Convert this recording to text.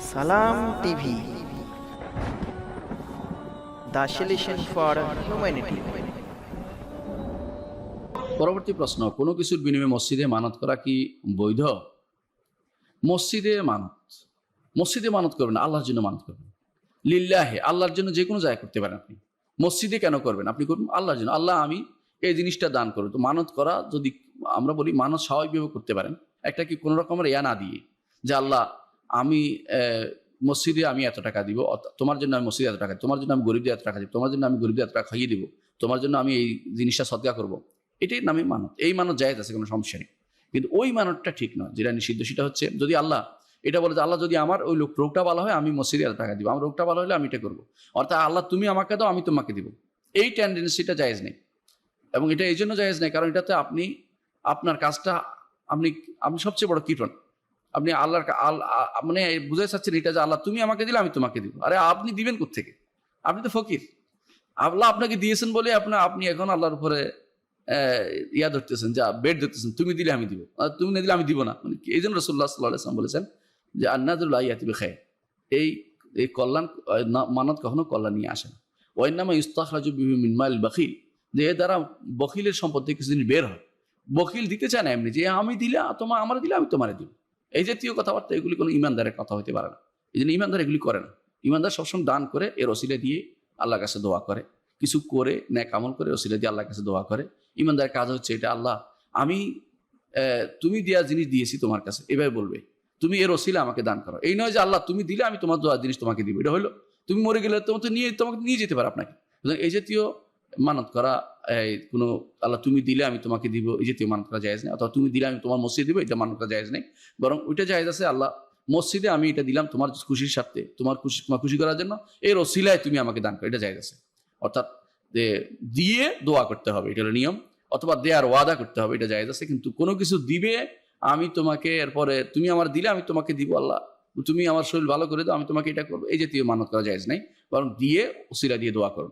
সালাম TV. The for humanity. পরবর্তী প্রশ্ন, কোনো কিছুর বিনিময়ে মসজিদে মানত করা কি বৈধ? মসজিদে মানত। মসজিদে মানত করবেন, আল্লাহর জন্য মানত করবেন। লিল্লাহে, আল্লাহর জন্য যে কোনো জায়গায় করতে পারেন আপনি। মসজিদে কেন করবেন? আপনি করবেন আল্লাহর জন্য। আল্লাহ, আমি এই জিনিসটা দান করব। তো মানত করা যদি আমরা বলি, মানত স্বাভাবিকভাবে করতে পারেন। একটা কি কোনো রকমের ইয়া না দিয়ে যে আল্লাহ আমি মসজিদে আমি এত টাকা দিব তোমার জন্য আমি মসজিদে এত টাকা তোমার জন্য আমি গরিবদের এত টাকা দিব, তোমার জন্য আমি গরিবদের এত টাকা খাইয়ে দিব, তোমার জন্য আমি এই জিনিসটা সদকা করব। এটাই নামে মানত। এই মানত জায়েজ আছে, কোনো সমস্যা নেই। কিন্তু ওই মানতটা ঠিক নয়, যেটা নিষিদ্ধ, সেটা হচ্ছে যদি আল্লাহ, এটা বলে যে আল্লাহ যদি আমার ওই লোক, রোগটা ভালো হয়, আমি মসজিদে এত টাকা দিব, আমার রোগটা ভালো হলে আমি এটা করব। অর্থাৎ আল্লাহ তুমি আমাকে দাও, আমি তোমাকে দিব। এই টেন্ডেন্সিটা জায়েজ নেই। এবং এটা এই জন্য জায়েজ নেই, কারণ এটাতে আপনি, আপনার কাজটা, আপনি আপনি সবচেয়ে বড় কীটন আপনি আল্লাহর মানে বুঝাই চাচ্ছেন এটা যে আল্লাহ তুমি আমাকে দিলে, আমি তোমাকে দিব। আরে আপনি দিবেন কোথেকে আপনি তো ফকির। আল্লাহ আপনাকে দিয়েছেন বলে আপনার আপনি এখন আল্লাহর উপরে ইয়া ধরতেছেন, যা বেড ধরতেছেন, তুমি দিলে আমি দিব। তুমি না দিলে আমি দিব না। মানে? এই জন্য রসুল্লাহ সাল্লাহ আসলাম বলেছেন যে আন্নাদুল্লাহ ইয়াতিবে খায় এই এই কল্যাণ মানত কখনো কল্যাণ নিয়ে আসে না। ওই নামে ইস্তাখরাজু মিনমাইল বাকিল যে এর দ্বারা বকিলের সম্পদ থেকে কিছু জিনিস বের হয়। বকিল দিতে চায় না এমনি যে আমি দিলে তোমার আমার দিলে, আমি তোমারে দিব। এই জাতীয় কথাবার্তা, এগুলি কোনো ইমানদারের কথা হতে পারে না। এই জন্য ইমানদার এগুলি করে না। ইমানদার সবসময় দান করে, এর ওসিলে দিয়ে আল্লাহর কাছে দোয়া করে। কিছু করে, ন্যাক আমল করে ওসিলে দিয়ে আল্লাহর কাছে দোয়া করে। ইমানদারের কাজ হচ্ছে এটা, আল্লাহ, আমি তুমি দেওয়া জিনিস দিয়েছি তোমার কাছে, এভাবে বলবে। তুমি এর অসিলে আমাকে দান করো। এই নয় যে আল্লাহ, তুমি দিলে আমি তোমার দোয়া জিনিস তোমাকে দিব, এটা হলো তুমি মরে গেলে তোমার তো নিয়ে, তোমাকে নিয়ে যেতে পারে আপনাকে। এই জাতীয় মানত করা কোনো, আল্লাহ তুমি দিলে আমি তোমাকে দিব, এই জাতীয় মানত করা যায় নেই। অথবা তুমি দিলে আমি তোমার মসজিদে দিব, এটা মানত করা যায় নেই। বরং ওইটা জায়েজ আছে, আল্লাহ মসজিদে আমি এটা দিলাম তোমার খুশির সাথে তোমার খুশি তোমার খুশি করার জন্য, এর ওসিলায় তুমি আমাকে দান করো, এটা জায়েজ আছে। অর্থাৎ দিয়ে দোয়া করতে হবে, এটা হলো নিয়ম। অথবা দেয়ার ওয়াদা করতে হবে, এটা জায়েজ আছে। কিন্তু কোনো কিছু দিবে, আমি তোমাকে এরপরে, তুমি আমার দিলে আমি তোমাকে দিব, আল্লাহ। তুমি আমার শরীর ভালো করে দাও, আমি তোমাকে এটা করব, এই জাতীয় মানত করা যায় নাই। বরং দিয়ে ওসিলা দিয়ে দোয়া করো।